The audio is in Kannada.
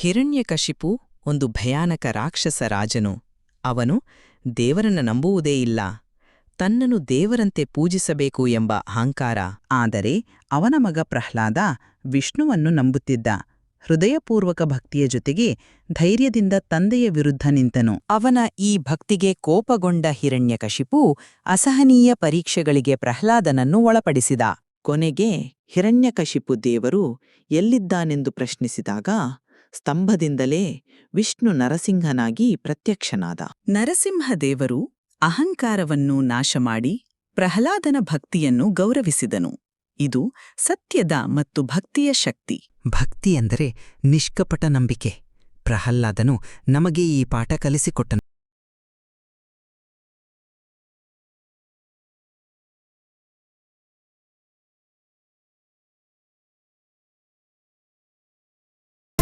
ಹಿರಣ್ಯಕಶಿಪು ಒಂದು ಭಯಾನಕ ರಾಕ್ಷಸ ರಾಜನು. ಅವನು ದೇವರನ್ನ ನಂಬುವುದೇ ಇಲ್ಲ. ತನ್ನನ್ನು ದೇವರಂತೆ ಪೂಜಿಸಬೇಕು ಎಂಬ ಅಹಂಕಾರ, ಆದರೆ ಅವನ ಮಗ ಪ್ರಹ್ಲಾದ ವಿಷ್ಣುವನ್ನು ನಂಬುತ್ತಿದ್ದ. ಹೃದಯಪೂರ್ವಕ ಭಕ್ತಿಯ ಜೊತೆಗೆ ಧೈರ್ಯದಿಂದ ತಂದೆಯ ವಿರುದ್ಧ ನಿಂತನು. ಅವನ ಈ ಭಕ್ತಿಗೆ ಕೋಪಗೊಂಡ ಹಿರಣ್ಯಕಶಿಪು ಅಸಹನೀಯ ಪರೀಕ್ಷೆಗಳಿಗೆ ಪ್ರಹ್ಲಾದನನ್ನು ಒಳಪಡಿಸಿದ. ಕೊನೆಗೆ ಹಿರಣ್ಯಕಶಿಪು ದೇವರು ಎಲ್ಲಿದ್ದಾನೆಂದು ಪ್ರಶ್ನಿಸಿದಾಗ ಸ್ತಂಭದಿಂದಲೇ ವಿಷ್ಣು ನರಸಿಂಹನಾಗಿ ಪ್ರತ್ಯಕ್ಷನಾದ. ನರಸಿಂಹದೇವರು ಅಹಂಕಾರವನ್ನು ನಾಶಮಾಡಿ ಪ್ರಹ್ಲಾದನ ಭಕ್ತಿಯನ್ನು ಗೌರವಿಸಿದನು. ಇದು ಸತ್ಯದ ಮತ್ತು ಭಕ್ತಿಯ ಶಕ್ತಿ. ಭಕ್ತಿಯೆಂದರೆ ನಿಷ್ಕಪಟ ನಂಬಿಕೆ. ಪ್ರಹ್ಲಾದನು ನಮಗೆ ಈ ಪಾಠ ಕಲಿಸಿಕೊಟ್ಟನು.